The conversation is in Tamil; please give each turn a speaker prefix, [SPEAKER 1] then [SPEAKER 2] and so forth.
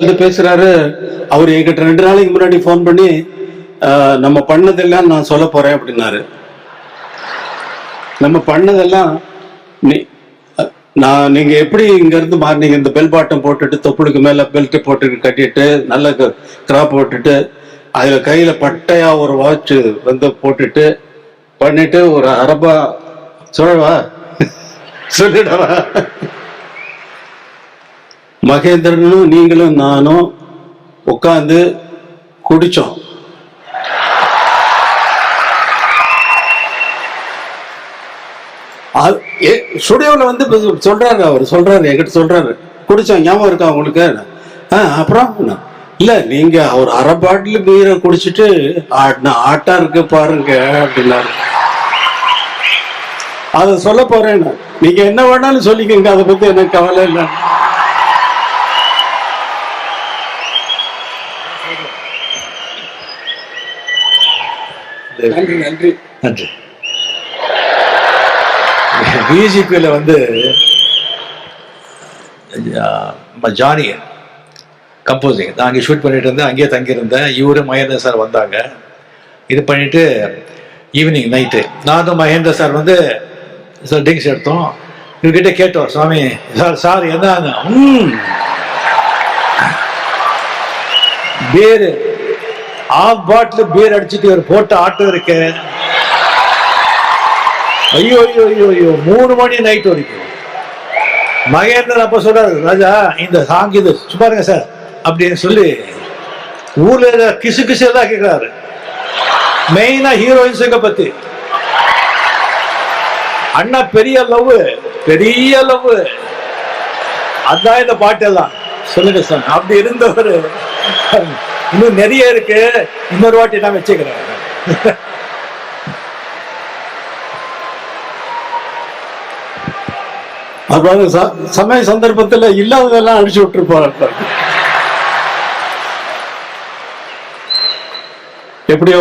[SPEAKER 1] வந்து பேசுறாரு. அவர் என்கிட்ட ரெண்டு நாளைக்கு முன்னாடி ஃபோன் பண்ணி "ஆஹ், நம்ம பண்ணதெல்லாம் நான் சொல்ல போறேன் அப்படின்னாரு. நம்ம பண்ணதெல்லாம் நீ- நான் நீங்க எப்படி இங்க இருந்து மாறினீங்க? இந்த பெல் பாட்டம் போட்டுட்டு தொப்புளுக்கு மேல பெல்ட் போட்டு கட்டிட்டு நல்ல கிராப் போட்டுட்டு அதுல கையில பட்டையா ஒரு வாட்ச் வந்து போட்டுட்டு பண்ணிட்டு ஒரு அரபா சொல்லவா? சொல்லிடவா? மகேந்திரனும் நீங்களும் நானும் உட்காந்து குடிச்சோம். ஸ்டுடியோவில் வந்து சொல்றாரு அவர் சொல்றாரு என்கிட்ட சொல்றாரு. குடிச்சோம் ஞாபகம் இருக்கா உங்களுக்கு? ஆ அப்புறம்? இல்ல நீங்க அவர் அரை பாட்டில் பீரை குடிச்சிட்டு ஆடின ஆட்டா இருக்கு பாருங்க அப்படின்னாரு. அதை சொல்ல போறேன் நீங்க என்ன வேணாலும் சொல்லிக்கங்க அதை பத்தி எனக்கு கவலை இல்லை.
[SPEAKER 2] நன்றி நன்றி.
[SPEAKER 3] நன்றி. பிஜிபியில் வந்து நம்ம ஜானி கம்போசிங் நான் அங்கே ஷூட் பண்ணிட்டு இருந்தேன் அங்கேயே தங்கியிருந்தேன். இவரும் மகேந்திர சார் வந்தாங்க. இது பண்ணிட்டு ஈவினிங் நைட்டு நானும் மகேந்திர சார் வந்து சார் ட்ரிங்க்ஸ் எடுத்தோம். இவர்கிட்ட கேட்டோம் சுவாமி சார் சார் என்ன பீர் ஆஃப் பாட்டில் பீர் அடிச்சுட்டு ஒரு போட்ட ஆட்டம் இருக்கு. ஐயோ ஐயோ ஐயோ ஐயோ மூணு மணி நைட் வரைக்கும். மகேந்திரன் அப்ப சொல்றாரு ராஜா இந்த சாங் இது சும்மா சார் அப்படின்னு சொல்லி ஊர்ல கிசு கிசு எல்லாம் கேட்கிறாரு மெயினா ஹீரோயின்ஸுங்க பத்தி. அண்ணா பெரிய லவ் பெரிய லவ். அதான் இந்த பாட்டு எல்லாம் சொல்லுங்க சார் அப்படி இருந்தவர் இன்னும் நிறைய இருக்கு. இன்னொரு வாட்டி நான் வச்சுக்கிறேன்.
[SPEAKER 1] அதாவது சமய சந்தர்ப்பத்துல இல்லாததெல்லாம் அடிச்சு விட்டுருப்பாங்க. எப்படியோ